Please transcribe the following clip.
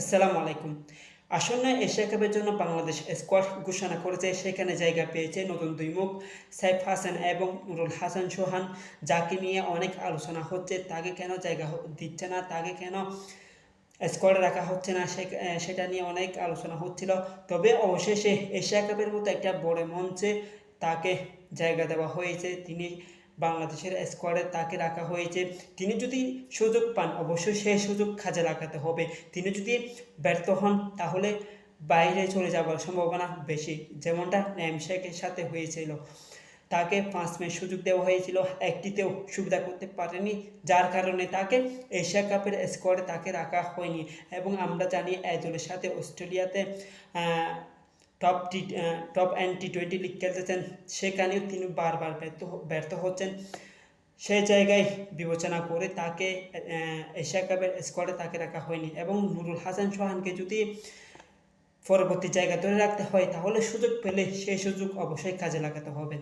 আসসালামু আলাইকুম। আসন্ন এশিয়া কাপের জন্য বাংলাদেশ স্কোয়াড ঘোষণা করেছে। সেখানে জায়গা পেয়েছে নতুন দুই মুখ, সাইফ হাসান এবং নুরুল হাসান সোহান। যাকে নিয়ে অনেক আলোচনা হচ্ছে, তাকে কেন জায়গা দিচ্ছে না, তাকে কেন স্কোয়াডে রাখা হচ্ছে না সেটা নিয়ে অনেক আলোচনা হচ্ছিল। তবে অবশেষে এশিয়া কাপের মতো একটা বড় মঞ্চে তাকে জায়গা দেওয়া হয়েছে। তিনি বাংলাদেশের স্কোয়াডে তাকে রাখা হয়েছে। তিনি যদি সুযোগ পান, অবশ্যই সেই সুযোগ কাজে লাগাতে হবে। তিনি যদি ব্যর্থ হন, তাহলে বাইরে চলে যাওয়ার সম্ভাবনা বেশি, যেমনটা ন্যামশেকের সাথে হয়েছিল। তাকে পাঁচ ম্যাচ সুযোগ দেওয়া হয়েছিল। একটিতেও সুবিধা করতে পারেনি, যার কারণে তাকে এশিয়া কাপের স্কোয়াডে তাকে রাখা হয়নি। এবং আমরা জানি এই দলের সাথে অস্ট্রেলিয়াতে top T top and T twenty league খেলতেছেন। সেখানেও তিনি বারবার ব্যর্থ ব্যর্থ হচ্ছেন। সেই জায়গায় বিবেচনা করে তাকে এশিয়া কাপের স্কোয়াডে তাকে রাখা হয়নি এবং নুরুল হাসান সোহানকে যদি পরবর্তী জায়গা ধরে রাখতে হয়, তাহলে সুযোগ পেলে সেই সুযোগ অবশ্যই কাজে লাগাতে হবে।